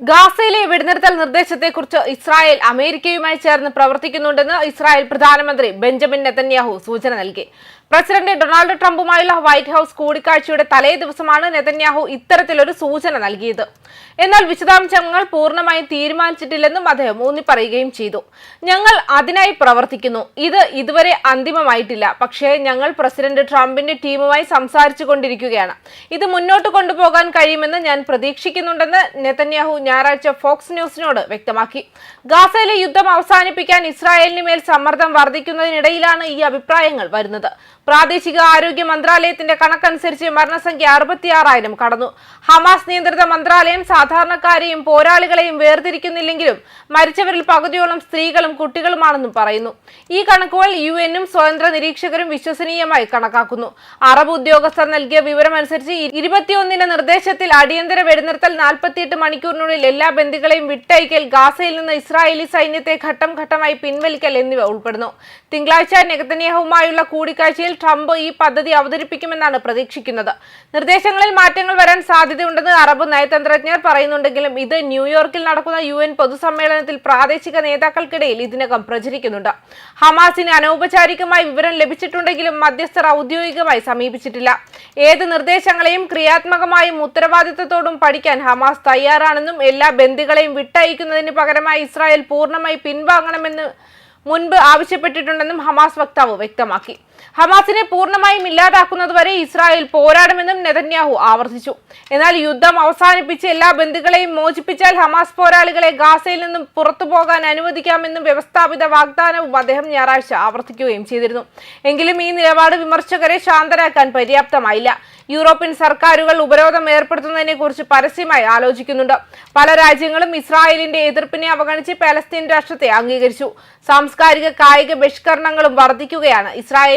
ഗാസയിലെ വെടിനിർത്തൽ നിർദ്ദേശത്തെക്കുറിച്ച് ഇസ്രായേൽ അമേരിക്കയുമായി ചേർന്ന് പ്രവർത്തിക്കുന്നുണ്ടെന്ന് ഇസ്രായേൽ പ്രധാനമന്ത്രി ബെഞ്ചമിൻ നെതന്യാഹു സൂചന നൽകി. പ്രസിഡന്റ് ഡൊണാൾഡ് ട്രംപുമായുള്ള വൈറ്റ് ഹൌസ് കൂടിക്കാഴ്ചയുടെ തലേ ദിവസമാണ് നെതന്യാഹു ഇത്തരത്തിലൊരു സൂചന നൽകിയത്. എന്നാൽ വിശദാംശങ്ങൾ പൂർണമായും തീരുമാനിച്ചിട്ടില്ലെന്നും അദ്ദേഹം ഊന്നിപ്പറയുകയും ചെയ്തു. ഞങ്ങൾ അതിനായി പ്രവർത്തിക്കുന്നു. ഇത് ഇതുവരെ അന്തിമമായിട്ടില്ല. പക്ഷേ ഞങ്ങൾ പ്രസിഡന്റ് ട്രംപിന്റെ ടീമുമായി സംസാരിച്ചു കൊണ്ടിരിക്കുകയാണ് ഇത് മുന്നോട്ട് കൊണ്ടുപോകാൻ കഴിയുമെന്ന് ഞാൻ പ്രതീക്ഷിക്കുന്നുണ്ടെന്ന് നെതന്യാഹു ഞായറാഴ്ച ഫോക്സ് ന്യൂസിനോട് വ്യക്തമാക്കി. ഗാസയിലെ യുദ്ധം അവസാനിപ്പിക്കാൻ ഇസ്രായേലിന് മേൽ സമ്മർദ്ദം വർദ്ധിക്കുന്നതിനിടയിലാണ് ഈ അഭിപ്രായങ്ങൾ വരുന്നത്. പ്രാദേശിക ആരോഗ്യ മന്ത്രാലയത്തിന്റെ കണക്കനുസരിച്ച് മരണസംഖ്യ അറുപത്തിയാറായിരം കടന്നു. ഹമാസ് നിയന്ത്രിത മന്ത്രാലയം സാധാരണക്കാരെയും പോരാളികളെയും വേർതിരിക്കുന്നില്ലെങ്കിലും മരിച്ചവരിൽ പകുതിയോളം സ്ത്രീകളും കുട്ടികളുമാണെന്നും പറയുന്നു. ഈ കണക്കുകൾ യു എന്നും സ്വതന്ത്ര നിരീക്ഷകരും വിശ്വസനീയമായി കണക്കാക്കുന്നു. അറബ് ഉദ്യോഗസ്ഥർ നൽകിയ വിവരമനുസരിച്ച് ഇരുപത്തിയൊന്നിന്റെ നിർദ്ദേശത്തിൽ അടിയന്തര വെടിനിർത്തൽ നാൽപ്പത്തിയെട്ട് മണിക്കൂറിനുള്ളിൽ എല്ലാ ബന്ദികളെയും വിട്ടയക്കൽ ഗാസയിൽ നിന്ന് ഇസ്രായേലി സൈന്യത്തെ ഘട്ടം ഘട്ടമായി പിൻവലിക്കൽ എന്നിവ ഉൾപ്പെടുന്നു. തിങ്കളാഴ്ച നെഗത്തന്യാഹുവുമായുള്ള കൂടിക്കാഴ്ചയിൽ ട്രംപ് ഈ പദ്ധതി അവതരിപ്പിക്കുമെന്നാണ് പ്രതീക്ഷിക്കുന്നത്. നിർദ്ദേശങ്ങളിൽ മാറ്റങ്ങൾ വരാൻ സാധ്യതയുണ്ടെന്ന് അറബ് നയതന്ത്രജ്ഞർ പറയുന്നുണ്ടെങ്കിലും ഇത് ന്യൂയോർക്കിൽ നടക്കുന്ന യു എൻ പൊതുസമ്മേളനത്തിൽ പ്രാദേശിക നേതാക്കൾക്കിടയിൽ ഇതിനകം പ്രചരിക്കുന്നുണ്ട്. ഹമാസിന് അനൗപചാരികമായി വിവരം ലഭിച്ചിട്ടുണ്ടെങ്കിലും മധ്യസ്ഥർ ഔദ്യോഗികമായി സമീപിച്ചിട്ടില്ല. ഏത് നിർദ്ദേശങ്ങളെയും ക്രിയാത്മകമായും ഉത്തരവാദിത്തത്തോടും പഠിക്കാൻ ഹമാസ് തയ്യാറാണെന്നും എല്ലാ ബന്ദികളെയും വിട്ടയക്കുന്നതിന് പകരമായി ഇസ്രായേൽ പൂർണമായി പിൻവാങ്ങണമെന്ന് മുൻപ് ആവശ്യപ്പെട്ടിട്ടുണ്ടെന്നും ഹമാസ് വക്താവ് വ്യക്തമാക്കി. ഹമാസിനെ പൂർണമായും ഇല്ലാതാക്കുന്നതുവരെ ഇസ്രായേൽ പോരാടുമെന്നും നെതന്യാഹു ആവർത്തിച്ചു. എന്നാൽ യുദ്ധം അവസാനിപ്പിച്ച് എല്ലാ ബന്ധുക്കളെയും മോചിപ്പിച്ചാൽ ഹമാസ് പോരാളികളെ ഗാസയിൽ നിന്നും പുറത്തു പോകാൻ അനുവദിക്കാമെന്നും വ്യവസ്ഥാപിത വാഗ്ദാനവും അദ്ദേഹം ഞായറാഴ്ച ആവർത്തിക്കുകയും ചെയ്തിരുന്നു. എങ്കിലും ഈ നിലപാട് വിമർശകരെ ശാന്തരാക്കാൻ പര്യാപ്തമായില്ല. യൂറോപ്യൻ സർക്കാരുകൾ ഉപരോധം ഏർപ്പെടുത്തുന്നതിനെ കുറിച്ച് പരസ്യമായി ആലോചിക്കുന്നുണ്ട്. പല രാജ്യങ്ങളും ഇസ്രായേലിന്റെ എതിർപ്പിനെ അവഗണിച്ച് പലസ്തീൻ രാഷ്ട്രത്തെ അംഗീകരിച്ചു. സാംസ്കാരിക കായിക ബഹിഷ്കരണങ്ങളും വർദ്ധിക്കുകയാണ്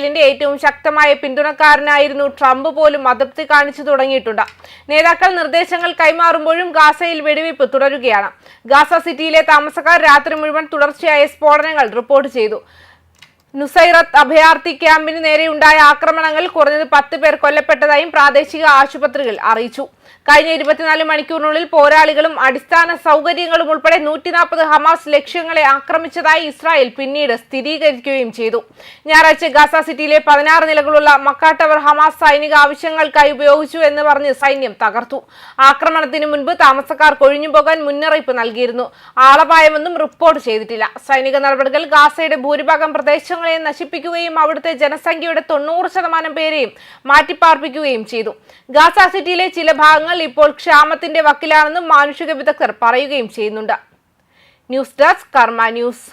ഇസ്രായേലിന്റെ ഏറ്റവും ശക്തമായ പിന്തുണക്കാരനായിരുന്നു ട്രംപ് പോലും അതൃപ്തി കാണിച്ചു തുടങ്ങിയിട്ടുണ്ട്. നേതാക്കൾ നിർദ്ദേശങ്ങൾ കൈമാറുമ്പോഴും ഗാസയിൽ വെടിവയ്പ് തുടരുകയാണ്. ഗാസ സിറ്റിയിലെ താമസക്കാർ രാത്രി മുഴുവൻ തുടർച്ചയായ സ്ഫോടനങ്ങൾ റിപ്പോർട്ട് ചെയ്തു. നുസൈറത്ത് അഭയാർത്ഥി ക്യാമ്പിന് നേരെയുണ്ടായ ആക്രമണങ്ങളിൽ കുറഞ്ഞത് പത്ത് പേർ കൊല്ലപ്പെട്ടതായും പ്രാദേശിക ആശുപത്രികൾ അറിയിച്ചു. കഴിഞ്ഞ ഇരുപത്തിനാല് മണിക്കൂറിനുള്ളിൽ പോരാളികളും അടിസ്ഥാന സൗകര്യങ്ങളും ഉൾപ്പെടെ നൂറ്റി നാൽപ്പത് ഹമാസ് ലക്ഷ്യങ്ങളെ ആക്രമിച്ചതായി ഇസ്രായേൽ പിന്നീട് സ്ഥിരീകരിക്കുകയും ചെയ്തു. ഞായറാഴ്ച ഗാസ സിറ്റിയിലെ പതിനാറ് നിലകളുള്ള മക്കാട്ടവർ ടവർ ഹമാസ് സൈനിക ആവശ്യങ്ങൾക്കായി ഉപയോഗിച്ചു എന്ന് പറഞ്ഞ് സൈന്യം തകർത്തു. ആക്രമണത്തിന് മുൻപ് താമസക്കാർ കൊഴിഞ്ഞുപോകാൻ മുന്നറിയിപ്പ് നൽകിയിരുന്നു. ആളപായമൊന്നും റിപ്പോർട്ട് ചെയ്തിട്ടില്ല. സൈനിക നടപടികൾ ഗാസയുടെ ഭൂരിഭാഗം പ്രദേശങ്ങളെ നശിപ്പിക്കുകയും അവിടുത്തെ ജനസംഖ്യയുടെ തൊണ്ണൂറ് ശതമാനം പേരെയും മാറ്റിപ്പാർപ്പിക്കുകയും ചെയ്തു. ഗാസ സിറ്റിയിലെ ചില ഭാഗങ്ങൾ ഇപ്പോൾ ക്ഷാമത്തിന്റെ വക്കിലാണെന്നും മാനുഷിക വിദഗ്ധർ പറയുകയും ചെയ്യുന്നുണ്ട്. News desk Karma news.